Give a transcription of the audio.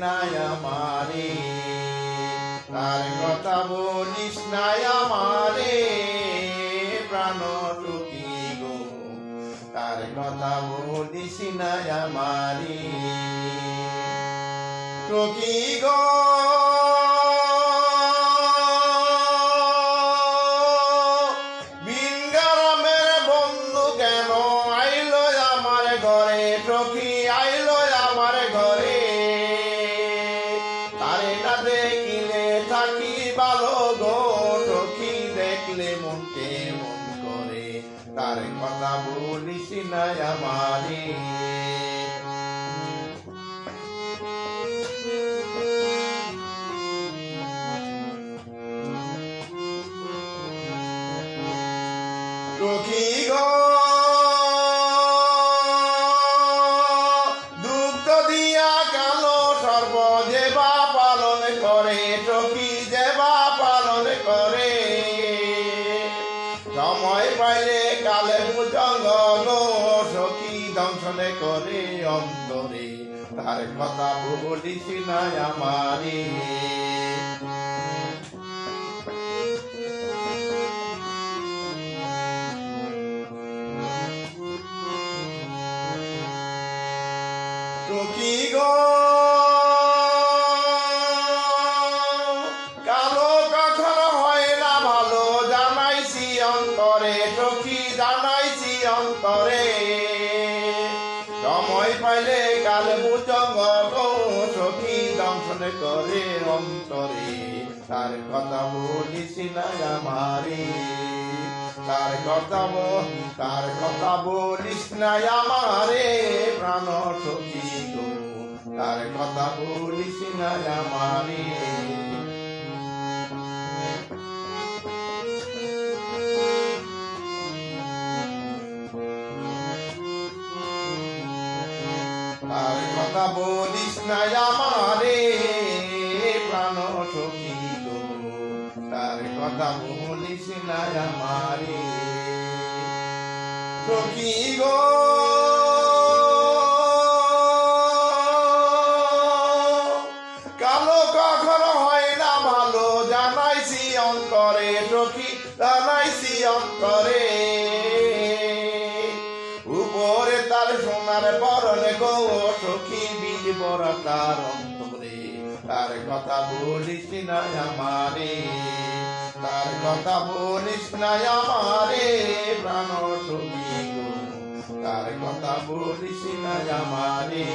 বলিস না আমারে। তার কথা বলিস না আমারে। প্রাণ সখী গো। তার কথা বলিস না আমারে। সখী গো। বন্ধু কেন আইলো আমার ঘরে? সখী আইলো ভালো গো সখী দেখলে মনকে মন করে। তার কথা বলিস না আমারে। সখী পাইলে কালে জঙ্গল সখী দংশনে করে অন্তরে। তার কথা বলিস না আমারে। জানাইছি অন্তরে সময় পাইলে কাল বুচঙ্গ সখী দংশন করে অন্তরে? তার কথা বলিস না আমারে। তার কথা তার কথা বলিস না আমারে। প্রাণ সখী তার কথা বলিস না আমারে। তার কথা বলিস না আমারে প্রাণ সখী গো তার কথা বলিস না আমারে। সখী গো। কালো কখনো হয় না ভালো, জানাইছি অন্তরে, সখী, জানাইছি অন্তরে। তার সোনার পরনে গো সখী বীজ বড় তার অন্তরে। তার কথা বলিস না আমারে, তার কথা বলিস না আমারে, প্রাণ সখী তার কথা বলিস না আমারে।